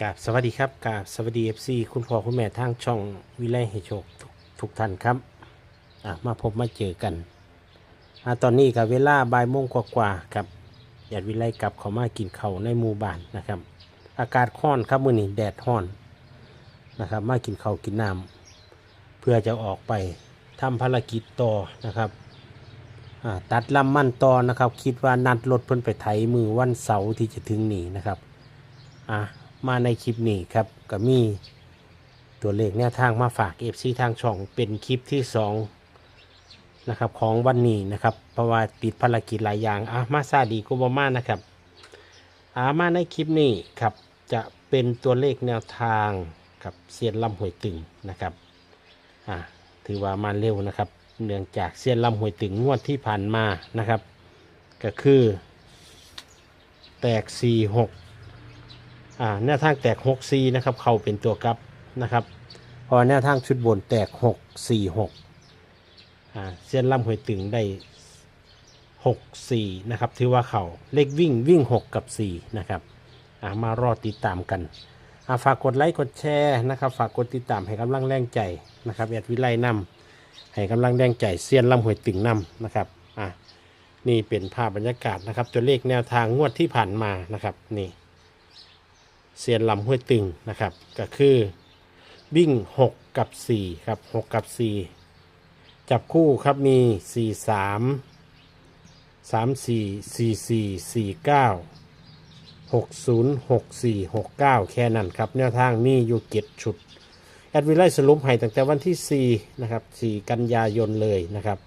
กราบสวัสดีครับกราบสวัสดีเอฟซีคุณพ่อคุณแม่ทางช่องวิไลให้โชคทุกทุกท่านครับอะมาพบมาเจอกันอะตอนนี้กับเวลาบ่ายโมงกว่าๆครับอยากวิไลกลับเขามากินเขาในหมู่บ้านนะครับ อากาศร้อนครับมื้อนี้แดดร้อนนะครับ มากินเขากินน้ำเพื่อจะออกไปทำภารกิจต่อนะครับอ่าตัดลำมันต่อนะครับ คิดว่านัดรถเพิ่นไปไถมือวันเสาร์ที่จะถึงนี้นะครับอะ มาในคลิปนี้ครับก็มีตัวเลขแนวทางมาฝากเอฟซีทางช่องเป็นคลิปที่สองนะครับของวันนี้นะครับเพราะว่าติดภารกิจหลายอย่างอะมาซาดีกุบามานะครับอามาในคลิปนี้ครับจะเป็นตัวเลขแนวทางกับเซียนลำหวยตึงนะครับอ่าถือว่ามาเร็วนะครับ เนื่องจากเซียนลำหวยตึงงวดที่ผ่านมานะครับ ก็คือ แตก 4 6 อ่าแนวทางแตก6 4นะครับเข้าเป็นตัวกลับนะครับพอแนวทางชุดบนแตก 6 4 6อ่าเส้นล่ำหวยตึงได้ 6 4นะครับถือว่าเขาเลขวิ่งวิ่ง 6 กับ 4 นะครับอ่ามารอติดตามกันอ่าฝากกดไลค์กดแชร์นะครับ ฝากกดติดตามให้กำลังแรงใจนะครับแอดวิไลนำให้กำลังแรงใจเซียนล่ำหวยตึงนำนะครับอ่านี่เป็นภาพบรรยากาศนะครับตัวเลขแนวทางงวดที่ผ่านมานะครับนี่ เซียนลำห้วยตึงนะครับ ก็คือวิ่ง 6 กับ 4 ครับ 6 กับ 4 จับคู่ครับมี 4 3 3 4 4 4 4 9 6 0 6 4 6 9 แค่นั้นครับ แนวทางมีอยู่เก็ดชุด แอดวิไลสรุปให้ตั้งแต่วันที่ 4 นะครับ 4 กันยายนเลยนะครับ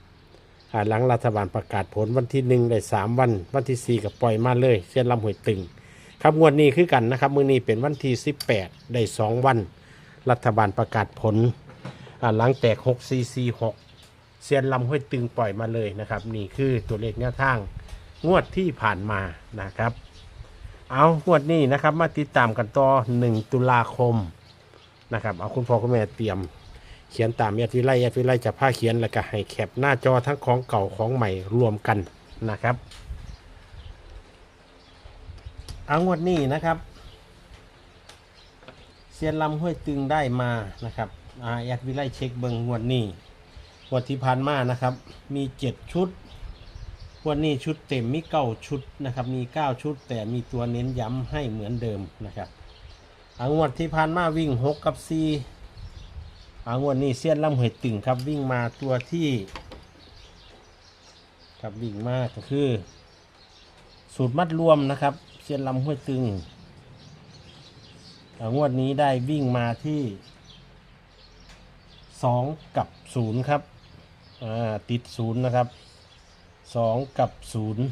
หลังรัฐบาลประกาศผลวันที่ 1 ได้ 3 วัน วันที่ 4ก็ปล่อยมาเลย เส้นลำห้วยตึง ครับงวดนี้คือกันนะครับ มือนี้เป็นวันที่ 18 ได้ 2 วัน รัฐบาลประกาศผลอ่าหลังแตก 6 4 4 6เซียนลำห้วยตึงปล่อยมาเลยนะครับ นี่คือตัวเลขแนวทางงวดที่ผ่านมานะครับ เอางวดนี้นะครับ มาติดตามกันต่อ 1 ตุลาคมนะครับ เอาคุณพ่อคุณแม่เตรียม เขียนตามแอดวิไลแอดวิไลจะผ้าเขียนแล้วก็ให้แคปหน้าจอทั้งของเก่าของใหม่รวมกันนะครับ เอางวดนี้นะครับเซียนลำห้วยตึงได้มานะครับอาแอดวิไลเช็คเบิงงวดนี้งวดที่ผ่านมานะครับ มีเจ็ดชุดงวันนี้ชุดเต็มมีเก้าชุดนะครับ มีเก้าชุด แต่มีตัวเน้นย้ำให้เหมือนเดิมนะครับอางวดที่ผ่านมาวิ่งหกกับสี่อางวดนี้เซียนลำห้วยตึงครับวิ่งมาตัวที่ครับวิ่งมาก็คือ สูตรมัดรวมนะครับ ซียนลำห้วยตึงอ่างวดนี้ได้วิ่งมาที่สองกับศูนย์ครับติดศูนย์นะครับสองกับศูนย์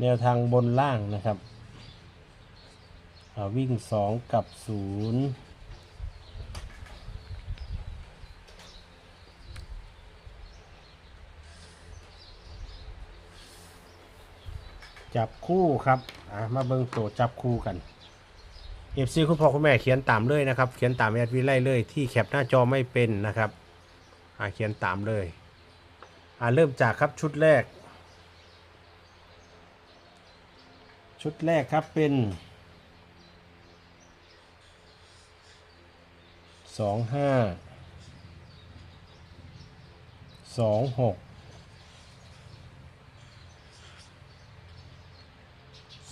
แนวทางบนล่างนะครับ วิ่งสองกับศูนย์จับคู่ครับอ่ามาเบิ่งตัวจับคู่กันเอฟซีคุณพ่อคุณแม่เขียนตามเลยนะครับ เขียนตามแอดวิไลเลยที่แคปหน้าจอไม่เป็นนะครับอ่าเขียนตามเลยอ่าเริ่มจากครับชุดแรก ชุดแรกครับเป็น สองห้าสองหก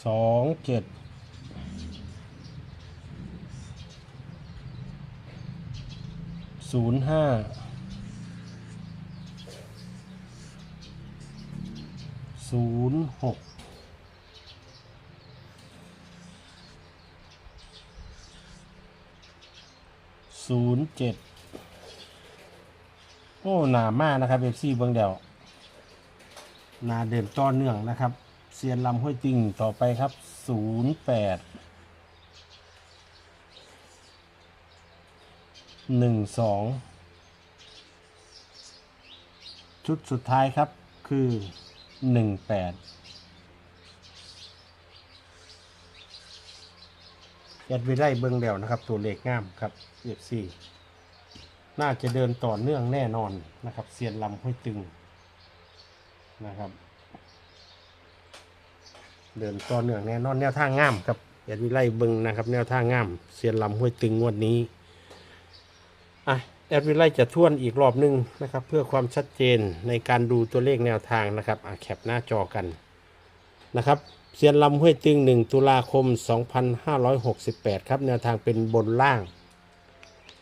สองเจ็ดศูนย์ห้าศูนย์หก ศูนย์เจ็ดโอ้หนามากนะครับเอฟซีเบิ้งเดียวหนาเดิมต่อเนื่องนะครับเซียนลำห้วยติงต่อไปครับศูนย์แปดหนึ่งสองชุดสุดท้ายครับคือหนึ่งแปด แอดไว้ไล่เบิ้งแล้วนะครับ ตัวเลขงามครับเอฟซีน่าจะเดินต่อเนื่องแน่นอนนะครับเซียนลำห้วยตึงนะครับ เดินต่อเนื่องแน่นอนแนวทางงามครับแอดวิไลเบิงนะครับ แนวทางงามเซียนลำห้วยตึงงวดนี้อะแอดวิไลจะทวนอีกรอบหนึงนะครับ เพื่อความชัดเจนในการดูตัวเลขแนวทางนะครับอะแคปหน้าจอกันนะครับ เซียนลำห้วยตึง 1 ตุลาคม 2568 ครับ แนวทางเป็นบนล่าง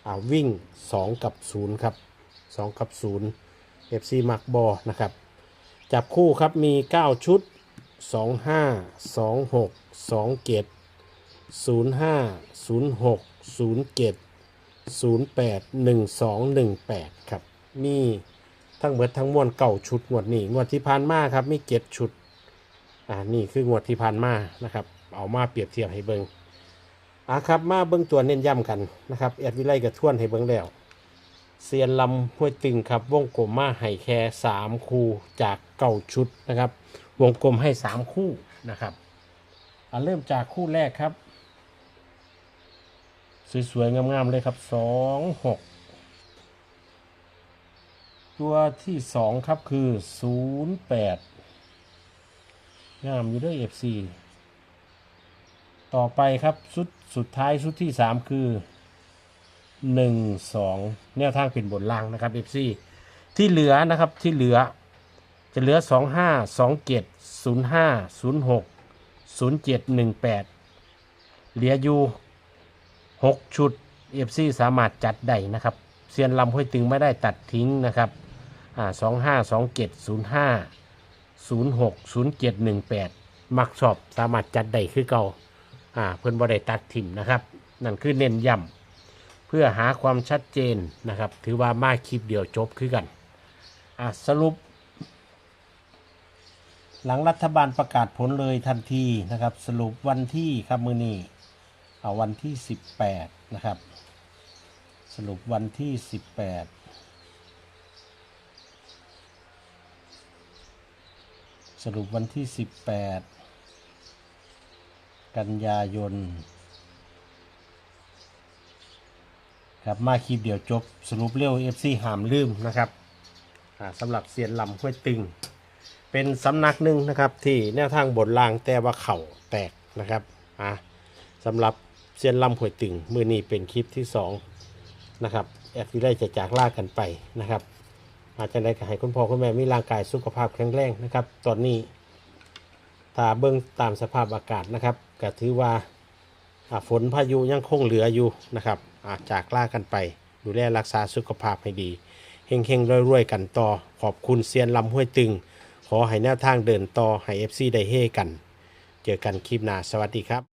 อ่าวิ่ง 2 กับ 0 ครับ 2 กับ 0 FC มักบอนะครับ จับคู่ครับมี 9 ชุด 2 5 2 6 2 7 0 5 0 6 0 7 0 8 1 2 1 8 ครับ มีทั้งเบิดทั้งมวลเก่าชุดงวดนี้งวดที่ผ่านมาครับ มีเจ็ดชุด อ่านี่คืองวดที่ผ่านมานะครับ เอามาเปรียบเทียบให้เบิงอะครับมาเบิงตัวเน้นย้ำกันนะครับแอดวิไลกับท่วนให้เบิงแล้วเซียนลำห้วยตึงครับวงกลมมาให้แค่สามคู่จากเก่าชุดนะครับ วงกลมให้สามคู่นะครับอะเริ่มจากคู่แรกครับ สวยๆงามๆเลยครับสองหกตัวที่สองครับคือศูนย์แปด งามอยู่ด้วย FC ต่อไปครับชุดสุดท้ายชุดที่สามคือหนึ่งสองแนวทางเป็นบนล่างนะครับ FC ที่เหลือนะครับที่เหลือจะเหลือสองห้าสองเจ็ดศูนย์ห้าศูนย์หกศูนย์เจ็ดหนึ่งแปดเหลืออยู่หกชุด FC สามารถจัดได้นะครับเซียนลำห้วยตึงไม่ได้ตัดทิ้งนะครับอ่าสองห้าสองเจ็ด ศูนย์หกศูนย์เจ็ดหนึ่งแปดมักชอบสามารถจัดได้คือเก่าอ่าเพื่อนบ่ได้ตัดถิ่มนะครับ นั่นคือเน้นย้ำเพื่อหาความชัดเจนนะครับ ถือว่ามาคลิปเดียวจบคือกันอะสรุป หลังรัฐบาลประกาศผลเลยทันทีนะครับ สรุปวันที่ครับมือนี้เอาวันที่ 18 นะครับ สรุปวันที่ 18 สรุปวันที่ 18 กันยายน ครับมาคลิปเดียวจบ สรุปเร็ว FC หามลืมนะครับสำหรับเซียนลำห้วยตึง เป็นสำนักหนึ่งนะครับ ที่แนวทางบนล่างแต่ว่าเข่าแตกนะครับอ่าสำหรับเซียนลำห้วยตึง มือนี้เป็นคลิปที่สองนะครับแอดวิไลจะจากลากันไปนะครับ อาจจะได้ก็ให้คุณพ่อคุณแม่มีร่างกายสุขภาพแข็งแรงนะครับ ตอนนี้ถ้าเบิ้งตามสภาพอากาศนะครับก็ถือว่าฝนพายุยังคงเหลืออยู่นะครับ อาจากล่ากันไป ดูแลรักษาสุขภาพให้ดีเฮงเฮงๆรวยๆกันต่อ ขอบคุณเซียนลำห้วยตึง ขอให้แนวทางเดินต่อให้ FC ได้เฮกัน เจอกันคลิปหน้าสวัสดีครับ